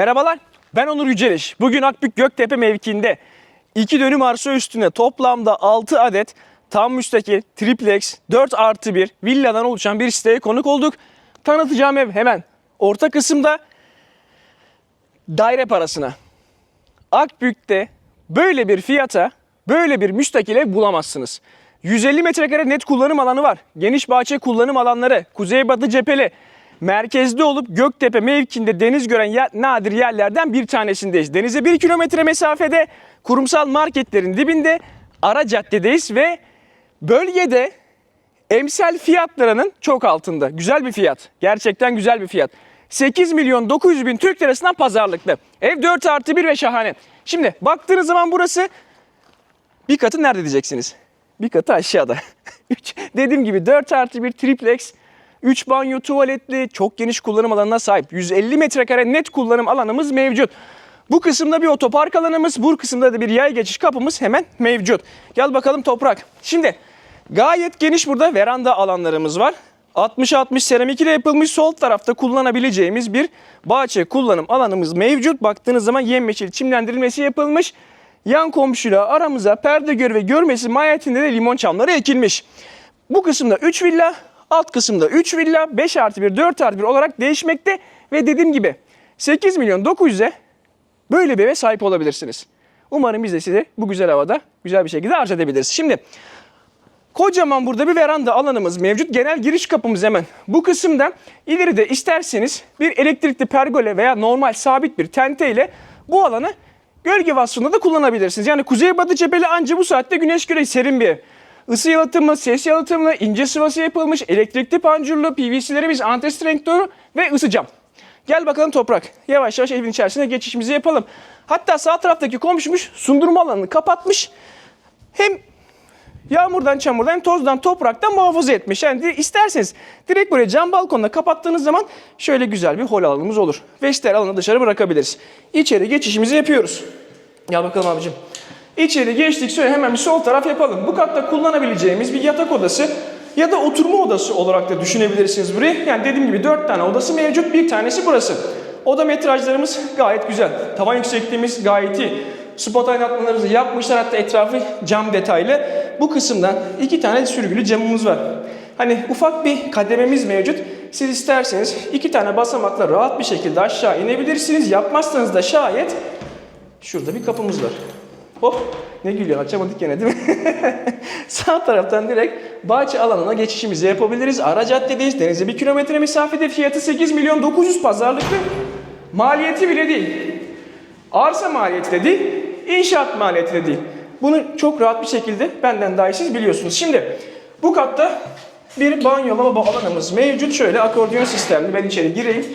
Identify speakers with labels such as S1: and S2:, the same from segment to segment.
S1: Merhabalar, ben Onur Yüceliş. Bugün Akbük Göktepe mevkiinde 2 dönüm arsa üstüne toplamda 6 adet tam müstakil, triplex, 4 artı 1 villadan oluşan bir siteye konuk olduk. Tanıtacağım ev hemen orta kısımda daire parasına. Akbük'te böyle bir fiyata böyle bir müstakil ev bulamazsınız. 150 metrekare net kullanım alanı var. Geniş bahçe kullanım alanları, kuzeybatı cepheli, merkezde olup Göktepe mevkinde deniz gören yer, nadir yerlerden bir tanesindeyiz. Denize 1 kilometre mesafede, kurumsal marketlerin dibinde, ara caddedeyiz ve bölgede emsal fiyatlarının çok altında. Güzel bir fiyat. Gerçekten güzel bir fiyat. 8 milyon 900 bin Türk lirasından pazarlıklı. Ev 4 artı 1 ve şahane. Şimdi baktığınız zaman burası bir katı nerede diyeceksiniz? Bir katı aşağıda. Dediğim gibi 4 artı 1 triplex, 3 banyo tuvaletli, çok geniş kullanım alanına sahip. 150 metrekare net kullanım alanımız mevcut. Bu kısımda bir otopark alanımız, bu kısımda da bir yay geçiş kapımız hemen mevcut. Gel bakalım toprak. Şimdi gayet geniş burada veranda alanlarımız var. 60-60 seramik ile yapılmış sol tarafta kullanabileceğimiz bir bahçe kullanım alanımız mevcut. Baktığınız zaman yemyeşil çimlendirilmesi yapılmış. Yan komşuyla aramıza perde gör ve görmesi mahiyetinde de limon çamları ekilmiş. Bu kısımda 3 villa, alt kısımda 3 villa, 5 artı 1, 4 artı 1 olarak değişmekte. Ve dediğim gibi 8 milyon 900'e böyle bir eve sahip olabilirsiniz. Umarım biz de size bu güzel havada güzel bir şekilde arz edebiliriz. Şimdi Kocaman burada bir veranda alanımız mevcut. Genel giriş kapımız hemen bu kısımda. İleride isterseniz bir elektrikli pergole veya normal sabit bir tente ile bu alanı gölge vasfında da kullanabilirsiniz. Yani kuzeybatı cepheli anca bu saatte güneş göre serin bir ev. Isı yalıtımı, ses yalıtımlı, ince sıvası yapılmış, elektrikli pancurlu, PVC'lerimiz antistrenktörü ve ısı cam. Gel bakalım toprak. Yavaş yavaş evin içerisine geçişimizi yapalım. Hatta sağ taraftaki komşumuz sundurma alanını kapatmış. Hem Yağmurdan, çamurdan, tozdan, topraktan muhafaza etmiş. Yani isterseniz direkt böyle cam balkonla kapattığınız zaman şöyle güzel bir hol alanımız olur. Vestiyer alanı dışarı bırakabiliriz. İçeri geçişimizi yapıyoruz. Gel bakalım abicim. İçeri geçtik şöyle hemen bir sol taraf yapalım. Bu katta kullanabileceğimiz bir yatak odası ya da oturma odası olarak da düşünebilirsiniz burayı. Yani dediğim gibi 4 tane odası mevcut. Bir tanesi burası. Oda metrajlarımız gayet güzel. Tavan yüksekliğimiz gayet iyi. Spot aydınlatmalarımızı yapmışlar hatta etrafı cam detaylı. Bu kısımdan iki tane sürgülü camımız var. Hani ufak bir kadememiz mevcut. Siz isterseniz iki tane basamakla rahat bir şekilde aşağı inebilirsiniz. Yapmazsanız da şayet şurada bir kapımız var. Hop ne gülüyor açamadık gene değil mi? Sağ taraftan direkt bahçe alanına geçişimizi yapabiliriz. Ara caddedeyiz. Denize bir kilometre mesafede fiyatı 8 milyon 900 pazarlıklı. Maliyeti bile değil. Arsa maliyeti de değil, inşaat maliyeti de değil. Bunu çok rahat bir şekilde benden daha iyi siz biliyorsunuz. Şimdi bu katta bir banyo lavabo alanımız mevcut. Şöyle akordeon sistemli ben içeri gireyim.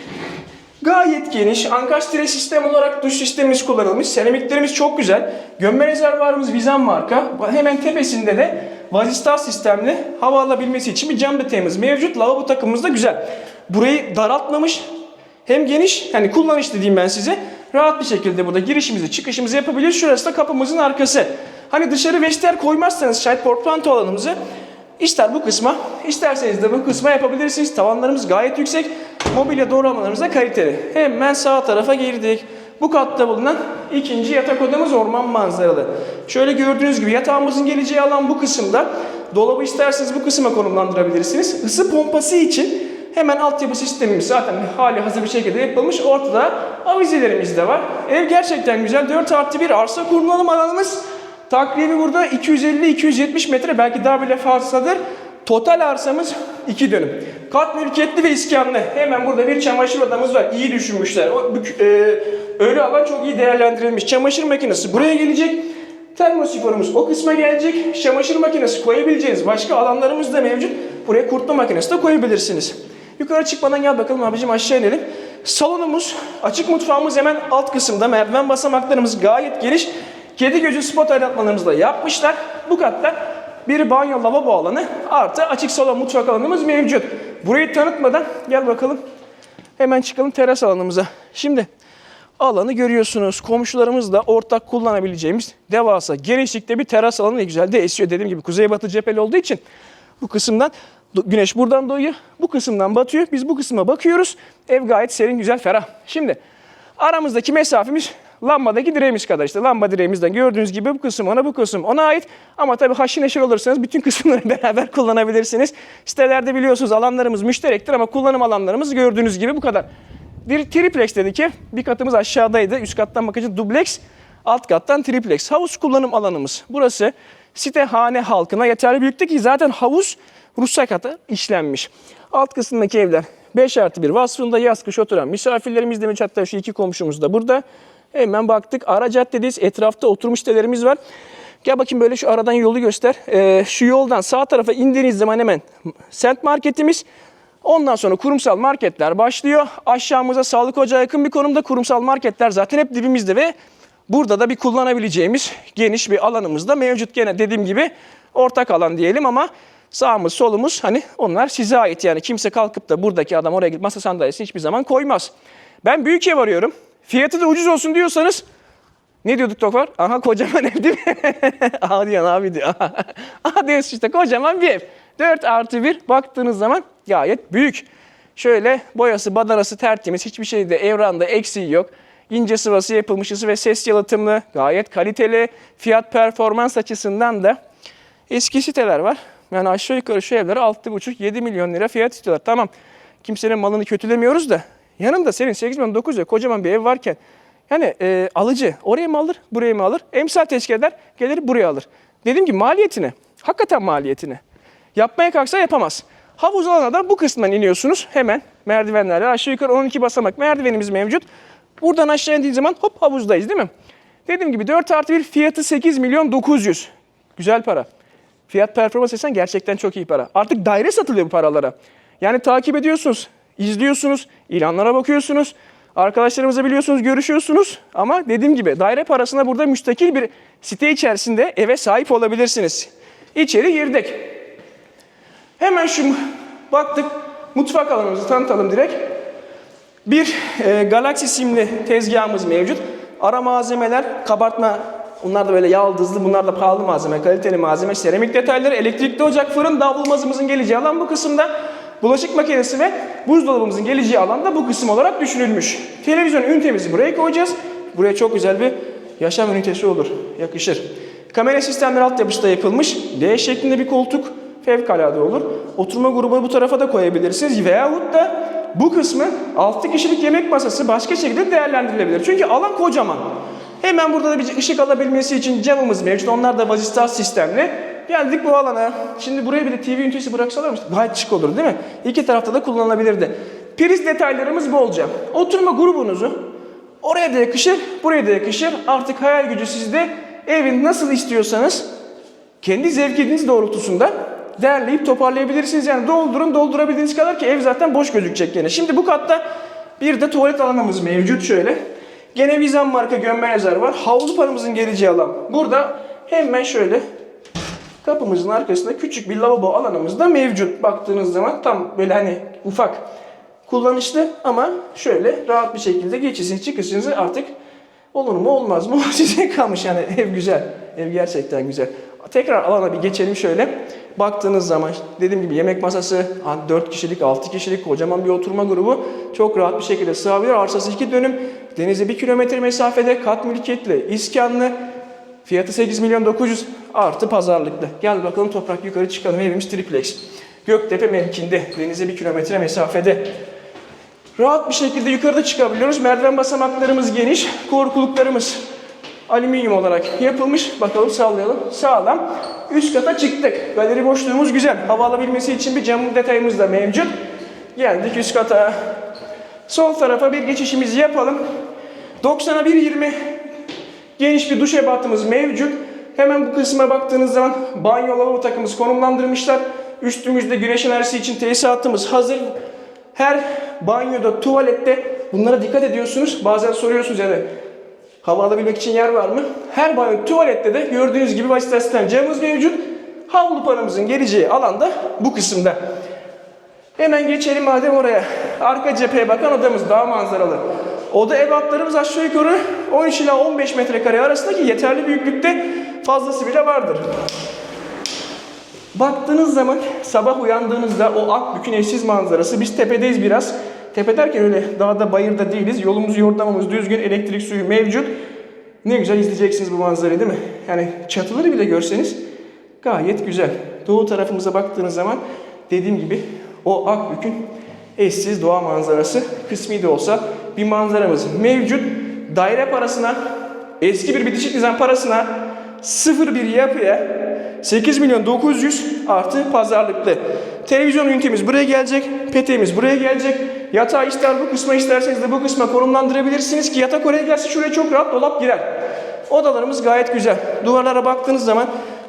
S1: Gayet geniş. Ankastre sistem olarak duş sistemimiz kullanılmış. Seramiklerimiz çok güzel. Gömme rezervuarımız Vizan marka. Hemen tepesinde de vazistas sistemli hava alabilmesi için bir cam detayımız mevcut. Lavabo takımımız da güzel. Burayı daraltmamış. Hem geniş, hani kullanışlı diyeyim ben size. Rahat bir şekilde burada girişimizi çıkışımızı yapabiliriz. Şurası da kapımızın arkası. Hani dışarı vestiyer koymazsanız şayet portmanto alanımızı ister bu kısma, isterseniz de bu kısma yapabilirsiniz. Tavanlarımız gayet yüksek. Mobilya doğramalarımız da kaliteli. Hemen sağ tarafa girdik. Bu katta bulunan ikinci yatak odamız orman manzaralı. Şöyle gördüğünüz gibi yatağımızın geleceği alan bu kısımda. Dolabı isterseniz bu kısma konumlandırabilirsiniz. Isı pompası için hemen altyapı sistemimiz zaten hali hazır bir şekilde yapılmış. Ortada avizelerimiz de var. Ev gerçekten güzel. 4 artı 1 arsa kullanım alanımız. Takribi burada 250-270 metre belki daha bile fazladır. Total arsamız 2 dönüm. Kat mülkiyetli ve iskanlı. Hemen burada bir çamaşır odamız var. İyi düşünmüşler. O, e, öyle alan çok iyi değerlendirilmiş. Çamaşır makinesi buraya gelecek. Termosifonumuz o kısma gelecek. Çamaşır makinesi koyabileceğiniz başka alanlarımız da mevcut. Buraya kurutma makinesi de koyabilirsiniz. Yukarı çıkmadan gel bakalım abicim aşağı inelim. Salonumuz, açık mutfağımız hemen alt kısımda. Merdiven basamaklarımız gayet geniş. Kedi gözü spot aydınlatmalarımızı da yapmışlar. Bu katta bir banyo lavabo alanı artı açık salon mutfak alanımız mevcut. Burayı tanıtmadan gel bakalım hemen çıkalım teras alanımıza. Şimdi alanı görüyorsunuz. Komşularımızla ortak kullanabileceğimiz devasa genişlikte bir teras alanı ne güzel de esiyor. Dediğim gibi kuzeybatı cepheli olduğu için bu kısımdan güneş buradan doğuyor. Bu kısımdan batıyor. Biz bu kısma bakıyoruz. Ev gayet serin, güzel, ferah. Şimdi Aramızdaki mesafemiz lambadaki direğimiz kadar işte. Lamba direğimizden gördüğünüz gibi bu kısım ona bu kısım ona ait. Ama tabii haşır neşir olursanız bütün kısımları beraber kullanabilirsiniz. Sitelerde biliyorsunuz alanlarımız müşterektir ama kullanım alanlarımız gördüğünüz gibi bu kadar. Bir triplex dedik ki bir katımız aşağıdaydı. Üst kattan bakınca dubleks, alt kattan triplex. Havuz kullanım alanımız. Burası site hane halkına yeterli büyüklükte ki zaten havuz ruhsakata işlenmiş. Alt kısımdaki evler 5 artı 1 vasfında yaz kış oturan misafirlerimiz demiş hatta şu iki komşumuz da burada. Hemen baktık ara caddedeyiz etrafta oturmuş sitelerimiz var. Gel bakayım böyle şu aradan yolu göster. Ee, şu yoldan sağ tarafa indiğiniz zaman hemen sent marketimiz. Ondan sonra kurumsal marketler başlıyor. Aşağımıza sağlık ocağı yakın bir konumda kurumsal marketler zaten hep dibimizde ve burada da bir kullanabileceğimiz geniş bir alanımız da mevcut. Gene dediğim gibi ortak alan diyelim ama sağımız solumuz hani onlar size ait yani kimse kalkıp da buradaki adam oraya masa sandalyesi hiçbir zaman koymaz. Ben büyük ev arıyorum. Fiyatı da ucuz olsun diyorsanız ne diyorduk Tokar? Aha kocaman ev değil mi? Aha diyorsun abi diyor. Aha diyorsun işte kocaman bir ev. 4 artı 1 baktığınız zaman gayet büyük. Şöyle boyası, badarası tertemiz. Hiçbir şeyde evranda eksiği yok. İnce sıvası yapılmış ısı ve ses yalıtımlı. Gayet kaliteli. Fiyat performans açısından da eski siteler var. Yani aşağı yukarı şu evlere 6,5-7 milyon lira fiyat istiyorlar. Tamam kimsenin malını kötülemiyoruz da yanında senin 8 milyon 9 lira kocaman bir ev varken yani e, alıcı oraya mı alır, buraya mı alır? Emsal teşkil eder, gelir buraya alır. Dediğim gibi maliyetini, hakikaten maliyetini. Yapmaya kalksa yapamaz. Havuz alana da bu kısımdan iniyorsunuz. Hemen merdivenlerle aşağı yukarı 12 basamak merdivenimiz mevcut. Buradan aşağı indiği zaman hop havuzdayız değil mi? Dediğim gibi 4 artı 1 fiyatı 8 milyon 900. Güzel para. Fiyat performans esen gerçekten çok iyi para. Artık daire satılıyor bu paralara. Yani takip ediyorsunuz, izliyorsunuz, ilanlara bakıyorsunuz. Arkadaşlarımızla biliyorsunuz, görüşüyorsunuz. Ama dediğim gibi daire parasına burada müstakil bir site içerisinde eve sahip olabilirsiniz. İçeri girdik. Hemen şu baktık mutfak alanımızı tanıtalım direkt. Bir e, Galaxy simli tezgahımız mevcut. Ara malzemeler, kabartma, bunlar da böyle yağ yıldızlı, bunlar da pahalı malzeme, kaliteli malzeme, seramik detayları, elektrikli ocak, fırın, davlumbazımızın geleceği alan bu kısımda. Bulaşık makinesi ve buzdolabımızın geleceği alan da bu kısım olarak düşünülmüş. Televizyon ünitemizi buraya koyacağız. Buraya çok güzel bir yaşam ünitesi olur, yakışır. Kamera sistemleri altyapısı da yapılmış. D şeklinde bir koltuk fevkalade olur. Oturma grubunu bu tarafa da koyabilirsiniz. Veyahut da bu kısmın 6 kişilik yemek masası başka şekilde değerlendirilebilir. Çünkü alan kocaman. Hemen burada da bir ışık alabilmesi için camımız mevcut. Onlar da vazistas sistemli. Geldik bu alana. Şimdi buraya bir de TV ünitesi bıraksalarmış gayet şık olur değil mi? İki tarafta da kullanılabilirdi. Priz detaylarımız bolca. Oturma grubunuzu oraya da yakışır, buraya da yakışır. Artık hayal gücü sizde. Evin nasıl istiyorsanız kendi zevkiniz doğrultusunda derleyip toparlayabilirsiniz. Yani doldurun doldurabildiğiniz kadar ki ev zaten boş gözükecek gene. Şimdi bu katta bir de tuvalet alanımız mevcut şöyle. Gene Vizan marka gömme yazar var. Havlu paramızın geleceği alan. Burada hemen şöyle kapımızın arkasında küçük bir lavabo alanımız da mevcut. Baktığınız zaman tam böyle hani ufak kullanışlı ama şöyle rahat bir şekilde geçişiniz çıkışınızı artık olur mu olmaz mı size kalmış yani ev güzel. Ev gerçekten güzel. Tekrar alana bir geçelim şöyle. Baktığınız zaman dediğim gibi yemek masası, 4 kişilik, 6 kişilik kocaman bir oturma grubu çok rahat bir şekilde sığabilir. Arsası 2 dönüm, denize 1 kilometre mesafede, kat mülkiyetli, iskanlı. Fiyatı 8 milyon 900 artı pazarlıklı. Gel bakalım toprak yukarı çıkalım. Evimiz triplex. Göktepe mevkinde, denize 1 kilometre mesafede. Rahat bir şekilde yukarıda çıkabiliyoruz. Merdiven basamaklarımız geniş, korkuluklarımız alüminyum olarak yapılmış. Bakalım sallayalım. Sağlam. Üst kata çıktık. Galeri boşluğumuz güzel. Hava alabilmesi için bir cam detayımız da mevcut. Geldik üst kata. Sol tarafa bir geçişimizi yapalım. 90'a 1.20 geniş bir duş ebatımız mevcut. Hemen bu kısma baktığınız zaman banyo lavabo takımımız konumlandırmışlar. Üstümüzde güneş enerjisi için tesisatımız hazır. Her banyoda, tuvalette bunlara dikkat ediyorsunuz. Bazen soruyorsunuz yani hava alabilmek için yer var mı? Her banyo, tuvalette de gördüğünüz gibi basit asistan camımız mevcut. Havlu paramızın geleceği alanda bu kısımda. Hemen geçelim madem oraya. Arka cepheye bakan odamız daha manzaralı. Oda ebatlarımız aşağı yukarı 13 ila 15 metrekare arasındaki yeterli büyüklükte fazlası bile vardır. Baktığınız zaman sabah uyandığınızda o Akbük'ün eşsiz manzarası. Biz tepedeyiz biraz. Tepe derken öyle dağda bayırda değiliz. Yolumuz yordamamız düzgün. Elektrik suyu mevcut. Ne güzel izleyeceksiniz bu manzarayı değil mi? Yani çatıları bile görseniz gayet güzel. Doğu tarafımıza baktığınız zaman dediğim gibi o Akbük'ün eşsiz doğa manzarası kısmi de olsa bir manzaramız mevcut. Daire parasına eski bir bitişik nizam parasına sıfır bir yapıya 8 milyon 900 artı pazarlıklı. Televizyon ünitemiz buraya gelecek. Peteğimiz buraya gelecek. Yatağı ister bu kısma isterseniz de bu kısma konumlandırabilirsiniz ki yatak oraya gelse şuraya çok rahat dolap girer. Odalarımız gayet güzel. Duvarlara baktığınız zaman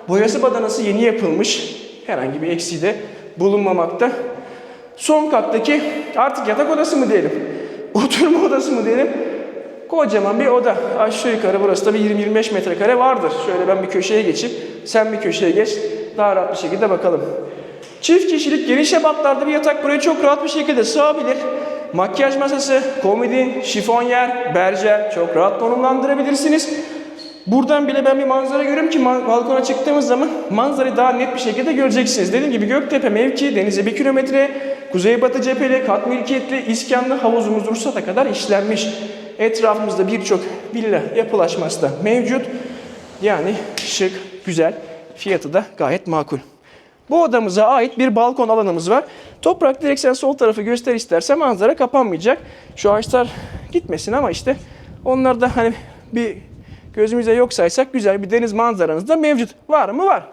S1: boyası badanası yeni yapılmış. Herhangi bir eksiği de bulunmamakta. Son kattaki artık yatak odası mı diyelim, oturma odası mı diyelim, kocaman bir oda. Aşağı yukarı burası da bir 20-25 metrekare vardır. Şöyle ben bir köşeye geçip sen bir köşeye geç. Daha rahat bir şekilde bakalım. Çift kişilik geniş ebatlarda bir yatak buraya çok rahat bir şekilde sığabilir. Makyaj masası, komodin, şifonyer, berjer çok rahat konumlandırabilirsiniz. Buradan bile ben bir manzara görüyorum ki balkona çıktığımız zaman manzarayı daha net bir şekilde göreceksiniz. Dediğim gibi Göktepe mevki denize bir kilometre, kuzeybatı cepheli, kat mülkiyetli, iskanlı havuzumuz Ruhsat'a kadar işlenmiş. Etrafımızda birçok villa yapılaşması da mevcut. Yani şık, güzel, fiyatı da gayet makul. Bu odamıza ait bir balkon alanımız var. Toprak direkt sol tarafı göster isterse manzara kapanmayacak. Şu ağaçlar gitmesin ama işte onlar da hani bir gözümüze yok saysak güzel bir deniz manzaranız da mevcut. Var mı? Var.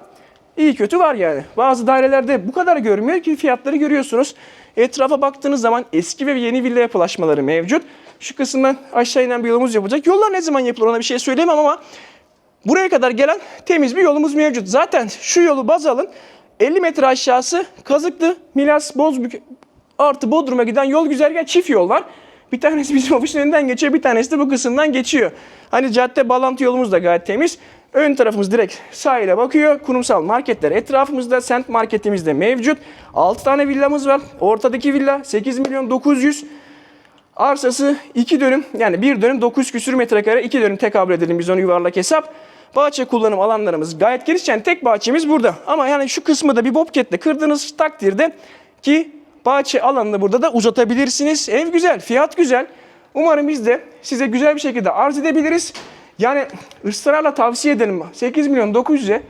S1: İyi kötü var yani. Bazı dairelerde bu kadar görmüyor ki fiyatları görüyorsunuz. Etrafa baktığınız zaman eski ve yeni villa yapılaşmaları mevcut. Şu kısımdan aşağı inen bir yolumuz yapılacak. Yollar ne zaman yapılır ona bir şey söyleyemem ama Buraya kadar gelen temiz bir yolumuz mevcut. Zaten şu yolu baz alın. 50 metre aşağısı Kazıklı, Milas, Bozbük artı Bodrum'a giden yol güzergah çift yol var. Bir tanesi bizim ofisin önünden geçiyor, bir tanesi de bu kısımdan geçiyor. Hani cadde bağlantı yolumuz da gayet temiz. Ön tarafımız direkt sahile bakıyor. Kurumsal marketler etrafımızda. Sent marketimiz de mevcut. 6 tane villamız var. Ortadaki villa 8 milyon 900. Arsası 2 dönüm yani 1 dönüm 900 küsür metrekare 2 dönüm tekabül edelim biz onu yuvarlak hesap. Bahçe kullanım alanlarımız gayet geniş yani tek bahçemiz burada. Ama yani şu kısmı da bir bobketle kırdığınız takdirde ki bahçe alanını burada da uzatabilirsiniz. Ev güzel, fiyat güzel. Umarım biz de size güzel bir şekilde arz edebiliriz. Yani ısrarla tavsiye ederim 8 milyon 900'e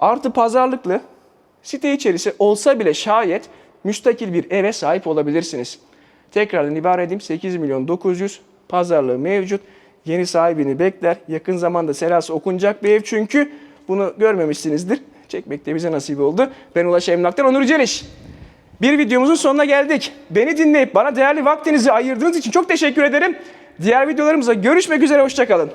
S1: artı pazarlıklı site içerisi olsa bile şayet müstakil bir eve sahip olabilirsiniz. Tekrardan ibare edeyim 8 milyon 900 pazarlığı mevcut. Yeni sahibini bekler. Yakın zamanda serası okunacak bir ev çünkü bunu görmemişsinizdir. Çekmek de bize nasip oldu. Ben Ulaş Emlak'tan Onur Celiş. Bir videomuzun sonuna geldik. Beni dinleyip bana değerli vaktinizi ayırdığınız için çok teşekkür ederim. Diğer videolarımızda görüşmek üzere. Hoşçakalın.